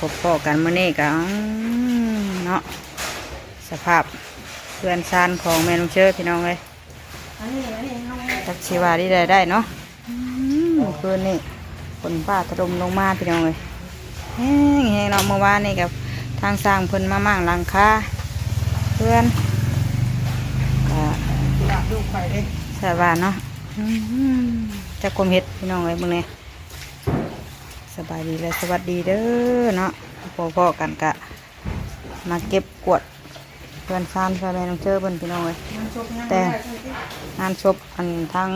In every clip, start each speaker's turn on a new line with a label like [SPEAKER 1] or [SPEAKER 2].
[SPEAKER 1] พบพ่อกันมื้อนี้ก็อื้อเนาะสภาพเพื่อนซานของแม่น้องเชิดพี่น้องเลย
[SPEAKER 2] อันนี้อันนี้เอา
[SPEAKER 1] กชีวาที่ได้ได้เนาะเมื่อคืนนี่ฝนฟ้าถล่มลงมาพี่น้องเลยแห้งแห้งเนาะเมื่อวานนี่กับทางสร้างเพิ่นมามั่งหลังคาเพื่อน
[SPEAKER 2] อยาดูไข่เลย
[SPEAKER 1] สบายเนาะจักคมเฮ็ดพี่น้องเลยมึงเนี่ย สบายดีและสวัสดีเด้อเนาะพ่อๆกันกะ มาเก็บกวดเพื่อนซานเพื่อนแม่น้องเจอเพิ่นพี่น้องเลยแต่งานศพอันทาง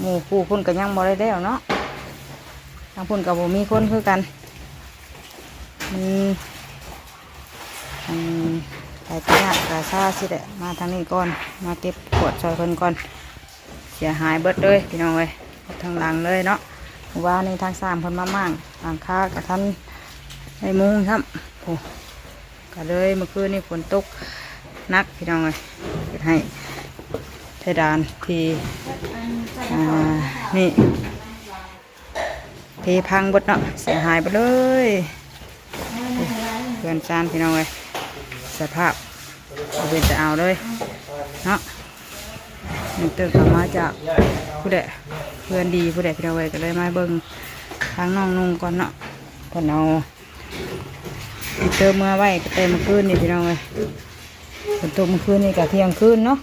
[SPEAKER 1] หมู่ผู้พุ่นก็ยังบ่ได้แล้วเนาะทางพุ่นกับบ่มีคนคือกันมันอันไปกระยะกระชาสิแหละมาทางนี้ก่อนมาเก็บกวดซอยเพิ่นก่อนเสียหายเบิดเลยพี่น้องเลยทางหลังเลยเนาะ ว่าในทางสามเพิ่นมามั่งหลังค้ากับท่านในมุงครับโอ้ก็เลยเมื่อคืนนี่ฝนตกนักพี่น้องเลยเให้ไทดานที่อ่านี่เทพังเบดเนาะเสียหายไปเลยเพื่อนจานพี่น้องเลยสภาพเอาเป็นจะเอาเลยเนาะมันเติมกลับมาจากผู้ใดเพื่อนดีผู้ใดพี่เราไว้ก็เลยมาเบิ่งทางน้องนุ่งก่อนเนาะก่อนเอาเติมเมื่อไว้ก็เต็มเมื่อคืนนี่พี่น้องเลยฝนตกเมื่อคืนนี่กับเที่ยงคืนเนาะ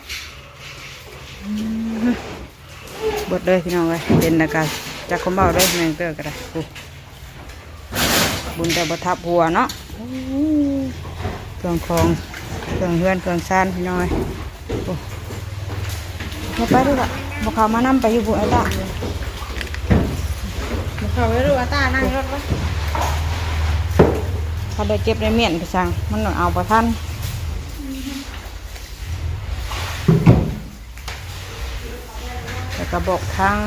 [SPEAKER 1] บดเลยพี่น้องเลยเป็นอากาศจากคอมเบาเลยแมงเตอร์ก็ได้บุญแต่บทับหัวเนาะเครื่องของเครื่องเฮือนเครื่องซานพี่น้องเลยโอ้มาไปดูละ บอกเขามานั่ไปอยู่บุไอ้ตา
[SPEAKER 2] มันเข้าไปดูว่าตานั่งรถวะ
[SPEAKER 1] เขาได้เก็บในเมียนไปสั่งมันเอาประทันแต่ก็บอกทาง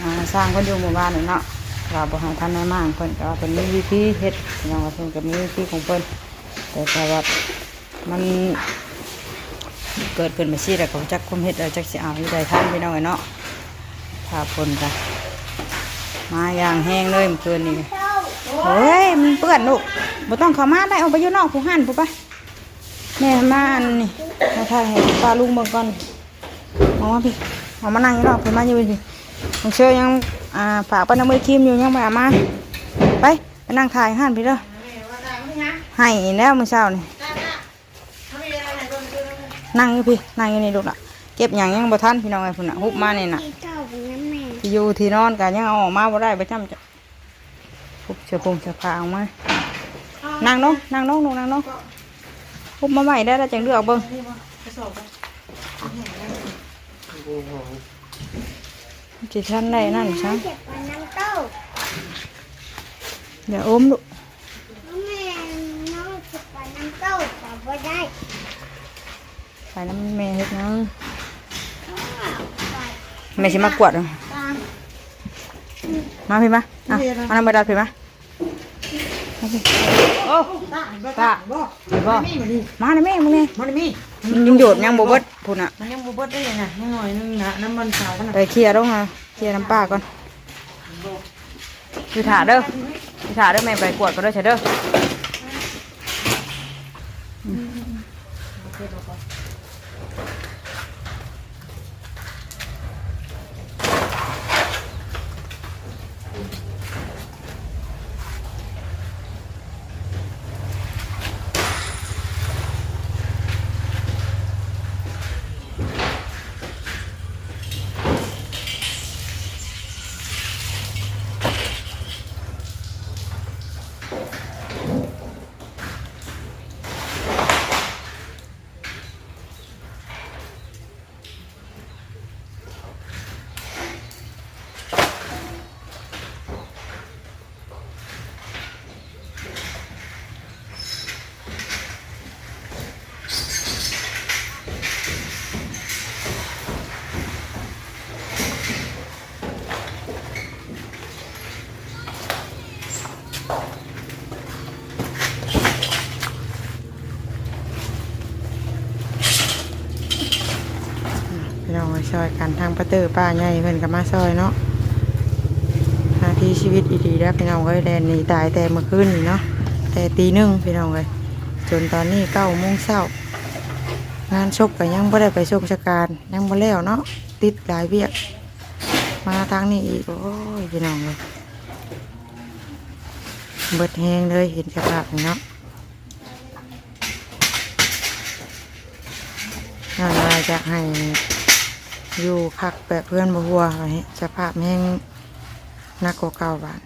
[SPEAKER 1] อ่าสร้างคนอยู่หมู่บ้านนี่เนาะเราบอกให้ท่านได้มากเพิ่นก็ว่าเป็นมีวิธีเฮ็ดอย่างว่าเพิ่นก็มีวิธีของเพิ่นแต่แต่ว่ามัน เกิดขึ้นมาซี่แล้วก็บ่จักคุมเฮ็ดแล้วจักสิเอาอยู่ได้ท่านพี่น้องไอ้เนาะถ้าพิ่นก็มาอย่างแห้งเลยเมื่อคืนนี้เฮ้ยมันเปื้อนลูกบ่ต้องเข้ามาได้เอาไปอยู่นอกผู้หันผู้ไปแม่มาอันนี่มาถ่ายให้ป้าลุงเบิ่งก่อนเอามาพี่เอามานั่งอยู่นอกเพิ่นมาอยู่พี่น้องเชื่อยังอ่าฝากป้าน้ำมือครีมอยู่ยังไม่เอามาไปไปนั่งถ่ายหันพี่เด้อ
[SPEAKER 2] แม่ว่าตาไม่นะ
[SPEAKER 1] ให้แล้วมื้อเช้านี่
[SPEAKER 2] ตาตาเขาไม่ได้อะไรตัวนี้ตัว นั่
[SPEAKER 1] งอยู่พี่นั่งอยู่นี่ลูกล่ะเก็บหยังยังบ่ทันพี่น้องไอ้พุ่นน่ะฮุบมานี่น่ะ
[SPEAKER 3] ที่เจ้าเป็นน้ำแม่
[SPEAKER 1] ที่อยู่ที่นอนก็ยังเอาออกมาบ่ได้ไปจำจะฮุบเสื้อผงเสื้อผ้าออกมานั่งลงนั่งลงลงนั่งลงพุบมาใหม่ได้แล้วจังเลือกเบิ้ง
[SPEAKER 2] นี่วะกระสอบวะ
[SPEAKER 1] จิชันได้นั่นช่าง
[SPEAKER 3] เจ็บวดน้ำเต้า
[SPEAKER 1] เดี๋ยวอมลูก
[SPEAKER 3] น้องแม่น้องเจ็บปวดน้ำเต้าแต่ว่ได้
[SPEAKER 1] ไปน้ำแม่เฮ็ดหยังแม่สิมากวาดเหรอ
[SPEAKER 3] ตาม
[SPEAKER 1] มาพี่มาอะมาน้ำใบดาพี่มามาพี่โอ้
[SPEAKER 2] ตาบ่
[SPEAKER 1] ตา
[SPEAKER 2] บ่
[SPEAKER 1] เดี๋ยวบ่
[SPEAKER 2] มันมีมันนี่
[SPEAKER 1] มาเลยแม่มึงนี่
[SPEAKER 2] มันมี
[SPEAKER 1] มันยังโยดยังบ่เบิดพุ่นอะ
[SPEAKER 2] มันยังบ่เบิดได้ยังไงยังหน่อยนึงนะน้ำมันขาวกันนะ
[SPEAKER 1] ไปเคลียร์ลงมาเคลียร์น้ำป้าก่อนอยู่ถาเด้ออยู่ถาเด้อแม่ไปกวดก็เด้อเฉยเด้อพี่น้องมาช่วย กันทางประตูป้าใหญ่เพิ่นก็มาช่วยเนาะหาทีชีวิตดีๆแล้วพี่น้องก็แดนนี่ตายแต่เมื่อคืนนี่เนาะ
[SPEAKER 4] แต่ตีหนึ่งพี่น้องเลยจนตอนนี้เก้าโมงเช้างานชกก็ยังไม่ได้ไปชกชะการยังไม่แล้วเนาะติดหลายเวียกมาทางนี้อีกโอ้ยพี่น้องเลยเบิดแหงเลยเห็นสภาพเนาะน่าว่าจะให้ อยู่พักแบบเพื่อนบัวไว้สภาพแห้งหนักกว่าเก่าบาท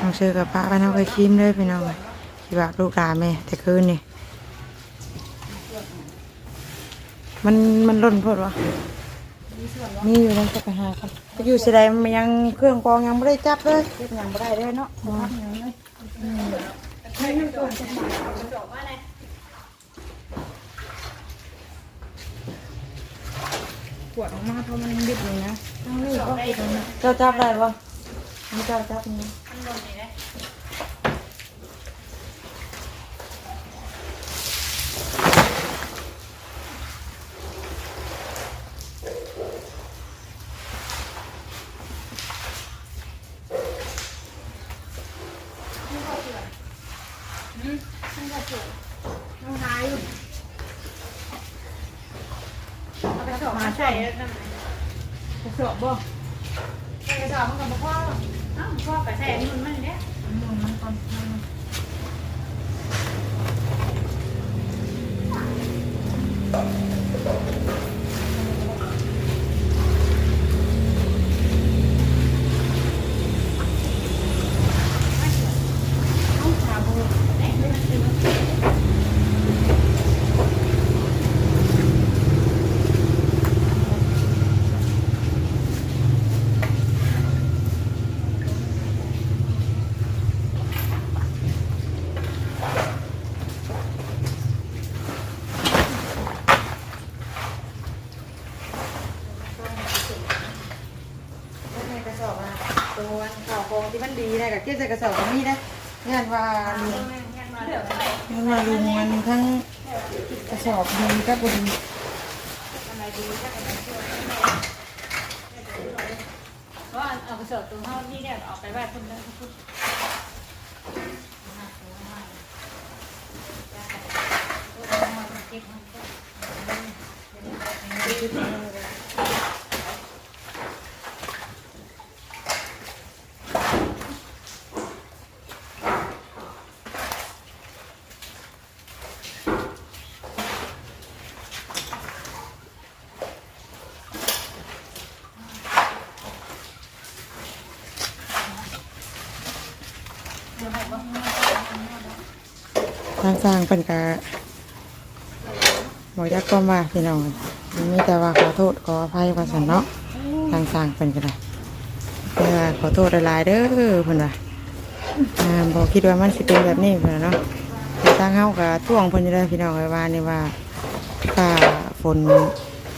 [SPEAKER 4] น้องเชื่อกับป้าไปน้องเคยคิมเลยพี่น้องเลยที่ว่าลูกหลานแม่แต่คืนนี่มันมันล่นโพดวะมีอยู่นั่นจะไปหาครับไปอยู่สิใดมันยังเครื่องกรองยังไม่ได้จับเลยเก็บยังไม่ได้เลยเนาะบ่ทันยังเลย ป วดออกมาเพราะมันบิดเลยนะต้งรีบก็ปิดเลยนะเจ้าจับได้ปะนี่เจ้าจับนี่มาใช่กระสอบบ่
[SPEAKER 2] กระสอบมันกับพ่ออ้าวพ่อกับแซ่นี่มันมันเนี่ย
[SPEAKER 4] มันก่อน ในกระสอบอะตัวข่าวโครงที่มันดีนะ ก็บใส่กระสอบก็มีนะงานว่าลุงงานว่าลุงมันทั้งกระสอบดีก็บ่ดี
[SPEAKER 2] เพราะเอากระสอบตัวเท่านี่เนี่ยออกไปบ้านคนนั้นทุก
[SPEAKER 4] ทา สร้างเป็นกะบอยักก็มาพี่น้องมีแต่ว่าขอโทษขออภัยว่าสันเนาะทางสร้างเป็นกันเลยขอโทษหลายๆเด้อเพิ่นว่าอ่าบอกคิดว่ามันสิเป็นแบบนี้เพิ่นเนาะแต่ทางเฮาก็ท่วงเพิ่นอยู่ได้พี่น้องไว้ว่านี่ว่าฟ้าฝน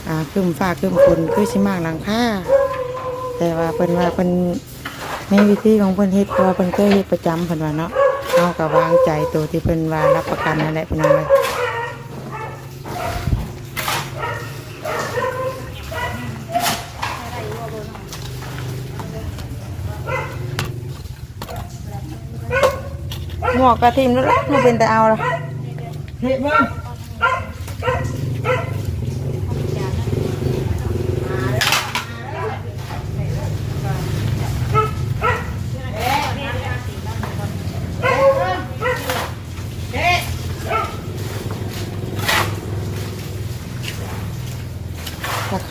[SPEAKER 4] อ่าครึ้มฟ้าครึ้มฝนคือสิมากหลังคาแต่ว่าเพิ่นว่าเพิ่นมีวิธีของเพิ่นเฮ็ดเพราะว่าเพิ่นเคยเฮ็ดประจำเพิ่นว่าเนาะ เฮาก็วางใจตัวที่เพิ่นว่ารับประกันนั่นแหละพี่น้องเอ้ยหมวกกระทิมแล้วล่ะมันเป็นแต่เอาละเห็นมั้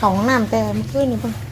[SPEAKER 4] ของน้ำแต่เมื่อคืนนี่เพิ่งน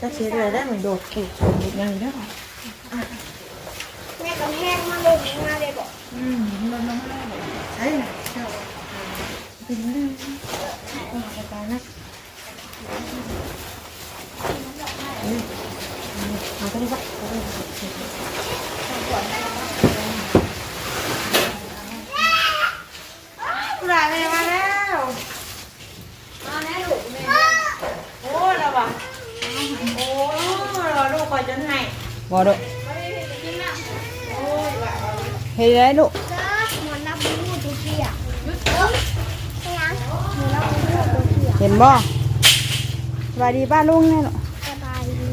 [SPEAKER 3] ก็
[SPEAKER 4] เช็ดเลยได้เหมือนโดดถูกชนอีกอย่างได้อ
[SPEAKER 3] แม่กำแพงมาเลยมาเลยบอก
[SPEAKER 4] อืมมันน้องแม่ใช่เจ้าเป็นเรื่องต้องเอาไปดีป่ะเอาไปเลยปะ
[SPEAKER 2] หลานแม่มาแล้ว
[SPEAKER 3] มาแม่ลูกแม่
[SPEAKER 2] โอ้แล้วว่ะโอ้รอลูกคอยจนให้
[SPEAKER 1] บ่ดุ
[SPEAKER 2] โอ้ยว่ะ
[SPEAKER 1] เฮ็ดได้ลูก
[SPEAKER 3] เด้อหมอนรับรู้ตัวเปียกเอ้ยไปยังหมอนรับรู้ตัวเปียก
[SPEAKER 1] เห็นบ่สวัสดีป้าลุงแน่ลูก
[SPEAKER 3] สบายดี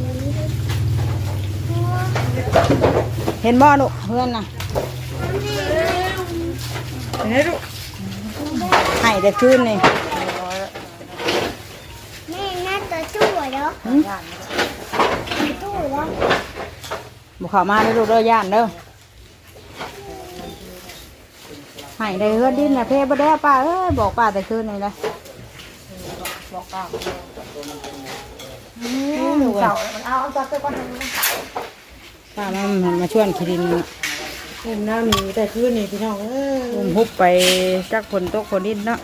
[SPEAKER 3] โอ้
[SPEAKER 1] เห็นบ่ลูกเพื่อนน่ะ
[SPEAKER 4] เฮ้ยลูก
[SPEAKER 1] ให้แต่คืนนี่
[SPEAKER 3] แม่น่าจะช่วยเด้อ
[SPEAKER 1] หึ
[SPEAKER 3] ตู้เด้อ
[SPEAKER 1] บ่เข้ามาเด้อลูกเด้อย่านเด้อให้ได้เฮือนดินน่ะเพบ่ได้ป้าเอ้ยบอกป้าแต่คืนนี่เลย
[SPEAKER 4] เสามันเอาเอาจับไปก่อนนะ
[SPEAKER 1] ป้ามันมันมาชวนคิดิน
[SPEAKER 4] เห็นหน้ามีแต่คืนนี่พี่น้องเอ้ย
[SPEAKER 1] อุ้มฮุบไปจักฝนตกฝนดินเนาะ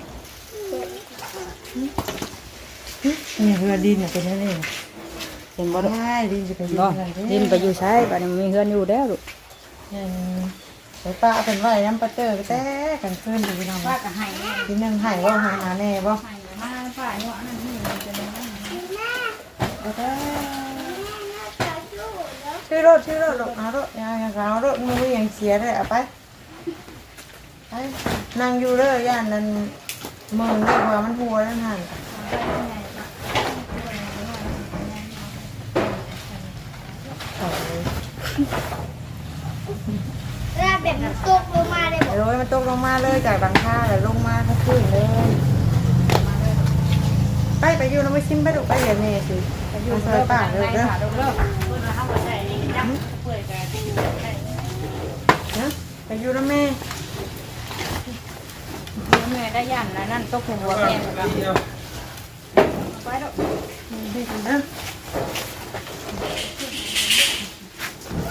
[SPEAKER 4] นี่เรือดินเนี่ยเป็นนั่นเอง
[SPEAKER 1] เห็นบ่ลูก
[SPEAKER 4] ใช่ดินจะเป็น
[SPEAKER 1] บ่
[SPEAKER 4] อะไร
[SPEAKER 1] ดินไปอยู่ใช้บัดนี้มีเฮือนอยู่แล้วลูก
[SPEAKER 4] ยังไปป้าเป็นว่าน้ำปลาเตอร์แต่กันคืนอยู่พี่น้อง
[SPEAKER 1] ป้าก็ให้
[SPEAKER 4] ทีนึงหายว่าหาหาแน่บ่
[SPEAKER 1] ให้มาป้าเนาะนั่นนี่มันจะได้
[SPEAKER 3] แม่
[SPEAKER 4] ก็ได้
[SPEAKER 3] แม่น่าจะช่วยเด้อ
[SPEAKER 4] ชื่อรถชื่อรถหรอกเอารถยังยังเอารถมือยังเสียเลยเอาไปไปนั่งอยู่เลยย่านนั้นมือนี่ว่ามันหัวนั่นหัน
[SPEAKER 3] แล้วแบบมันตกลงมาเลยบอก
[SPEAKER 4] โอ้ยมันตกลงมาเลยจากหลังคาแล้วลงมาทั้งคืนเลย ไปไปอยู่น้ำไม่ชิมไปดูไปอย่างนี้สิไปอยู่ซอยป่าเด้อเด้อ
[SPEAKER 2] เลิกเพื่อนมาเข้ามาใส่ยักเปื่อยกันที่อยู่ใส่
[SPEAKER 4] นะ ไป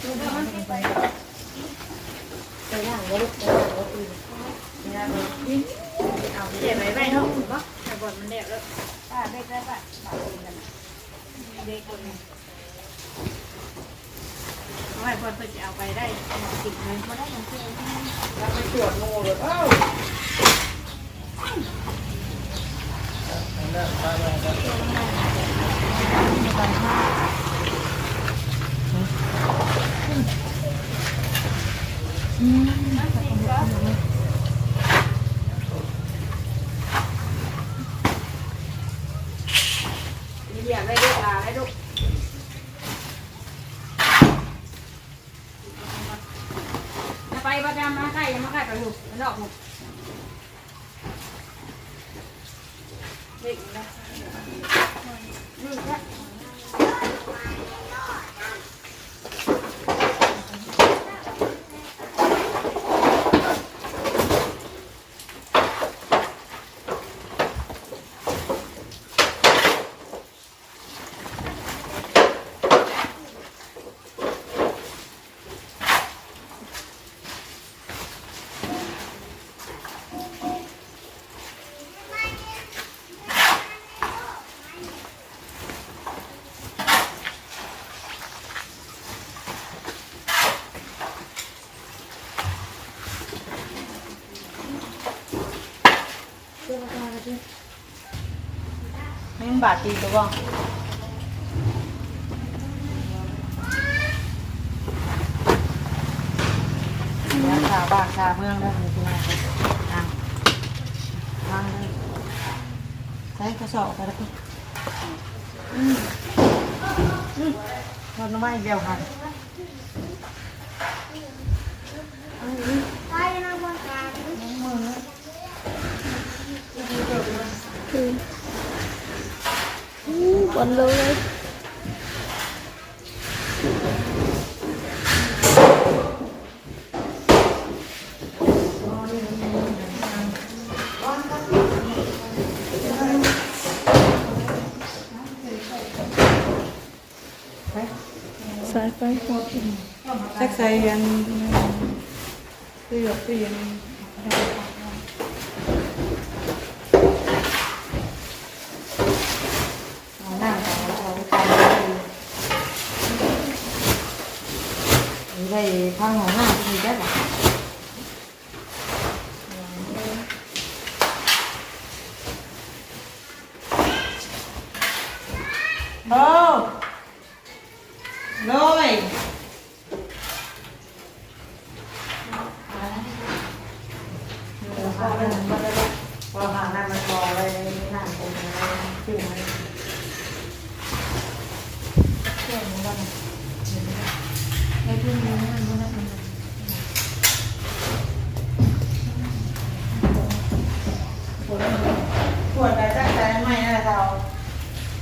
[SPEAKER 4] อยู่น้ำแม่
[SPEAKER 1] แม่ได้ยันแล้วนั่นตกหัวแม่ไปแล้ว
[SPEAKER 4] ดีกันเด้อ
[SPEAKER 2] เอาเจ็บไหมไม่เนาะแต่บอลมันเด็กแล้ว
[SPEAKER 1] ป้าเด็กแล้วป้า
[SPEAKER 2] เด็กคนนึงเอาไว้บอลเพื่อจะเอาไปได้ติดเลยมาได้ยังเพื่อ
[SPEAKER 4] แล้วไปตรวจงูเลยเอ้า
[SPEAKER 1] มีอยากได้ลูกหลานให้ลูกจะไปประจำมาใกล้ยังมาใกล้ไปลูกมันออกลูกเด็กนะลูกนะไม่มัน บาดตีตัวบ้างชาวบ้านชาวเมืองได้เลยพี่น้องอะวางเลยใส่กระสอบไปแล้วพี่อืมอืมทนไม่เดียวกัน
[SPEAKER 3] ไปนะบนกลาง
[SPEAKER 4] มือ
[SPEAKER 3] คือ วนเลยสายไฟหมด
[SPEAKER 4] แท็กใส่ยันตู้หยกตู้เย็น
[SPEAKER 1] เอาหน้าเอาเอาไปนี่ได้ข้างของหน้าที่ได้หรอ
[SPEAKER 4] โอ้โน้ยพอหาหน้ามันรอไว้หน้าตรงนี้ขึ้นไหม ปวดแต่ตั้งใจไม่นะเรา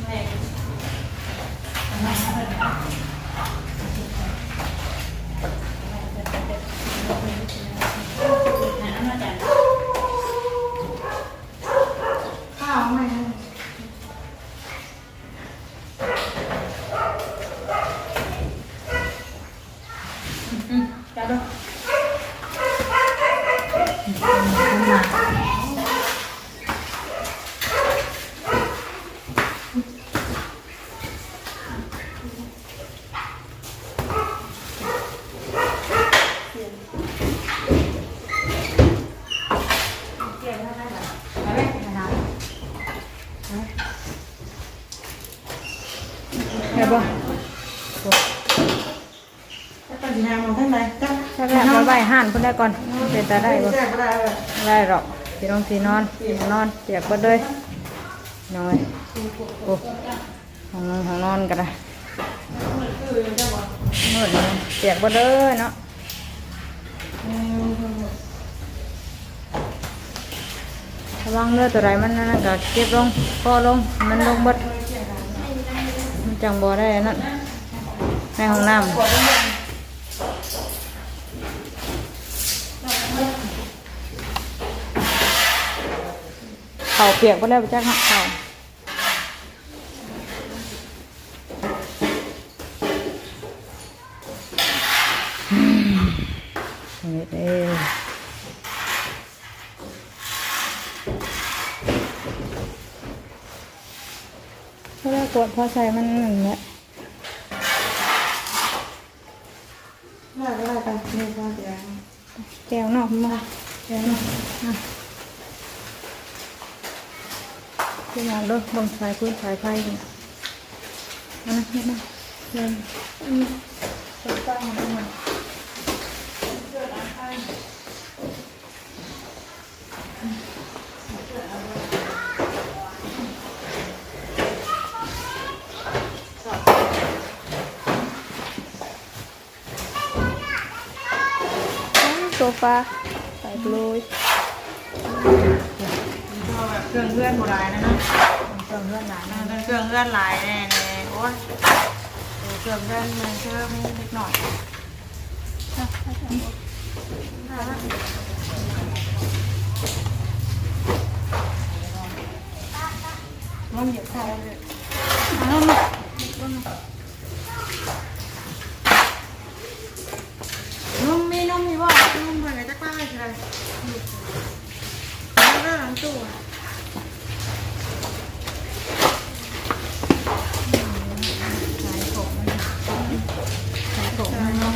[SPEAKER 4] ไม่
[SPEAKER 2] น้ำมาจาก
[SPEAKER 4] ข้าวไม่
[SPEAKER 2] จ้าด้วย
[SPEAKER 1] เห็นบ่
[SPEAKER 4] ถ้าปัญญามันทั้งไหนจ้ะ
[SPEAKER 1] ถ้าแรกมาใบห่านเพิ่นได้ก่อนเป็นตาได้บ่
[SPEAKER 4] แจ้งก็ได้เลย
[SPEAKER 1] ได้หรอกพี่น้องที่นอนนอนเปียกเบิดเลยน้อยโอ้ห้องนอนห้องนอนกันนะมืดเลยเปียกเบิดเลยเนาะ ระวังเลือตัวไรมันนั่นนะก็เก็บลงพอลงมันลงบดมันจังบ่ได้อันนั่นในห้องน้ำเขาเปียกไปแล้วไปจ้างเขาอืมนี่เด้อเพราะ วดพอใส่มันนั่นแหละ
[SPEAKER 4] ได้ก็ได้กันนี่ก็เดี๋ยว
[SPEAKER 1] แก้วนอกมาแก้วนอกอะที่งเด้อเบงสายพื้นสายไฟนี่นนั้นนี่นะเดินอืมติดไฟของมันโซ ฟาใส่เลย
[SPEAKER 4] ก็แบบเครื่องเลื่อนโบราณนะเนาะ
[SPEAKER 1] เครื่องเลื่อนหลานนะ
[SPEAKER 4] เครื่องเลื่อนหลายแน่เลยโอ้ยเครื่องเลื่อนมันเชื่อมนิดหน่อย
[SPEAKER 1] มันเหยียบใส่เลย
[SPEAKER 4] นุ่มมีนุ่มมีบ่นุ่มเหมือนกับจะกล้าใช่ไหมเรื่องหลังตู้
[SPEAKER 1] สายผมมันสาย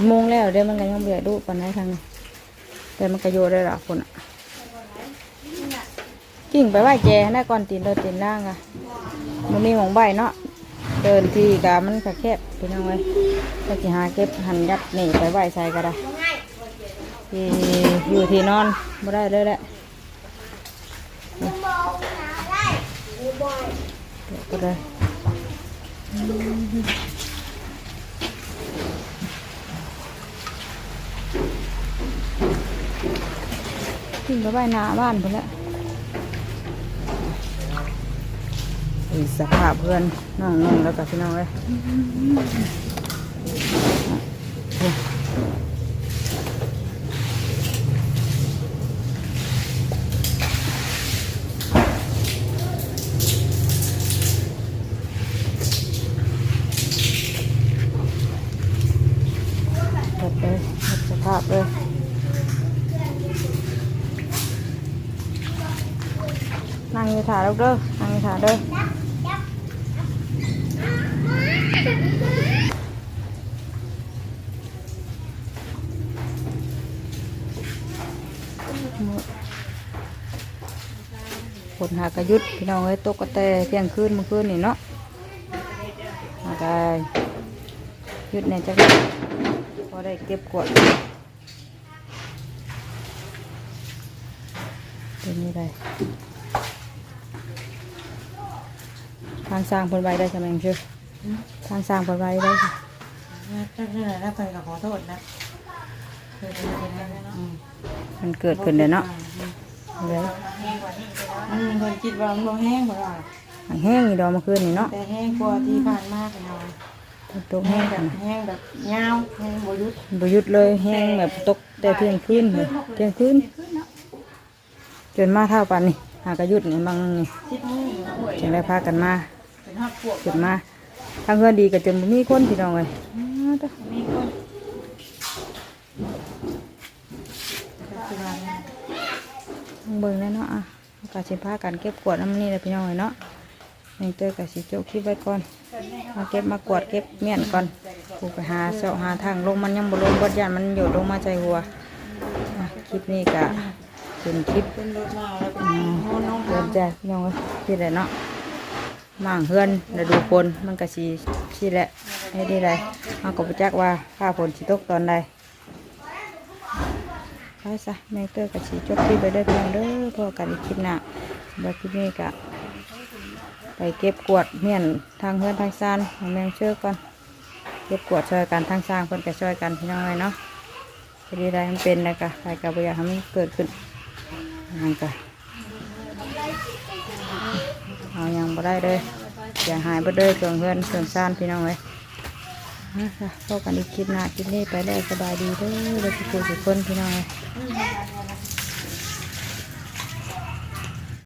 [SPEAKER 1] นมุงแล้วเดี๋ยวมันก็ยังเบียดดูปานไหนทางแต่มันก็โยได้ละคนอะกิ่งไปไหวแจหน้ก่อนตีนเดินตีนล่างอะมันมีหมองใบเนาะเดินทีกะมันก็แคบพี่น้องไว้ถ้าสิหาเก็บหันยัดหนีไปไหวใส่ก็ได้ที่อยู่ที่นอนไม่ได้เลยแหละ
[SPEAKER 3] กนะได้บ่อย
[SPEAKER 1] เดี๋ยวก็ได้ ขึ้นไปใบหน้าบ้านไปแล้วอีสภาพเพื่อนน้องนุ่งแล้วกับพี่น้องเลยหมดเลยหมดสภาพเลย นั่งอยู่ถาล้เด้อนั่งอยู่ถาเด้อผลหากระยุดพี่น้องเอ้ยตกกระแตเที่ยงคืนเมื่อคืนนี่เนาะหากระยุดในจักรพอได้เก็บกวดเป็นนี่ได้ ทางสร้างผลใบได้ใช่ไหมเชื่อทางสร้างผลใบได้ค่ะ
[SPEAKER 4] นั่นนั่นแหละแล้วเพิ่นก็ขอโทษนะเพิ่นก็เป็นได้เนาะ
[SPEAKER 1] มันเกิดขึ้นเด้อเนาะเลย
[SPEAKER 4] อืมเพิ่นคิดว่ามันบ่แห้งบ่ล่ะ
[SPEAKER 1] มันแห้งอีดอกเมื่อคืนนี่เนาะ
[SPEAKER 4] แต่แห้งกว่าที่ผ่านมาเป็นเอา
[SPEAKER 1] ตกแห้
[SPEAKER 4] แห้
[SPEAKER 1] ง
[SPEAKER 4] ง
[SPEAKER 1] กั
[SPEAKER 4] แบ
[SPEAKER 1] น
[SPEAKER 4] บแห้งแบบยาวแห้งบ่หยุด
[SPEAKER 1] บหยุดเลยแห้งแบบตกแต่เที่ยงคืนเลยเที่ยงคืนจนมาเท่าปันนี่ หากระยุดนี่บางนี่
[SPEAKER 4] คิดนี่
[SPEAKER 1] จึงได้พากันมา
[SPEAKER 4] เป็นฮอดพวก
[SPEAKER 1] ขึ้นมาทางเพื่อนดีก็จนมีคนพี่น้องเลยเด้อ
[SPEAKER 4] มีคนปัจจุบัน
[SPEAKER 1] เบิ่งแล้วเนาะอะก็สิพากันเก็บกวดน้ำนี่แหละพี่น้องเลยเนาะนี่เตอกับสิโจคลิปไว้ก่อนมาเก็บมากวดเก็บเมียนก่อนกูไปหาเสาะหาทางลงมันยังบ่ลงบดยานมันหยดลงมาใจหัวคลิปนี้ก็ เป็นคลิป
[SPEAKER 4] เป็นรถมาแล้วเป็น
[SPEAKER 1] อืม
[SPEAKER 4] โน่นน้อง
[SPEAKER 1] เพื่อนจ้ะพี่น้องเอ้ยที่แหละเนาะหมางเพื่อนฤดูฝนมันก็สีที่แหละให้ได้ไรมาก็ประจักว่าฟ้าฝนสิตกตอนใดไปซะแม่เตอร์กับสีจบที่ไปได้อเพียงเด้อพอกันอีกคลิปหน้าบัดคลิปนี้กะไปเก็บกวาดเมียนทางเพื่อนทางซานของแมงเชื่อก่อนเก็บกวาดช่วยกันทางสร้างเพื่อนก็ช่วยกันพี่น้องเลยเนาะจะได้ได้มันเป็นนะกะใครกับอยากให้มันเกิดขึ้น นั่นกะเอายังบ่ได้เลยอย่าหายบ่เลยเครื่องเพื่อนเกินซ่านพี่น้องเลยพบกันอีกคลิปหน้าคลิปนี้ไปได้สบายดีเด้อเลยทุกคนทุกคนพี่น้องเลย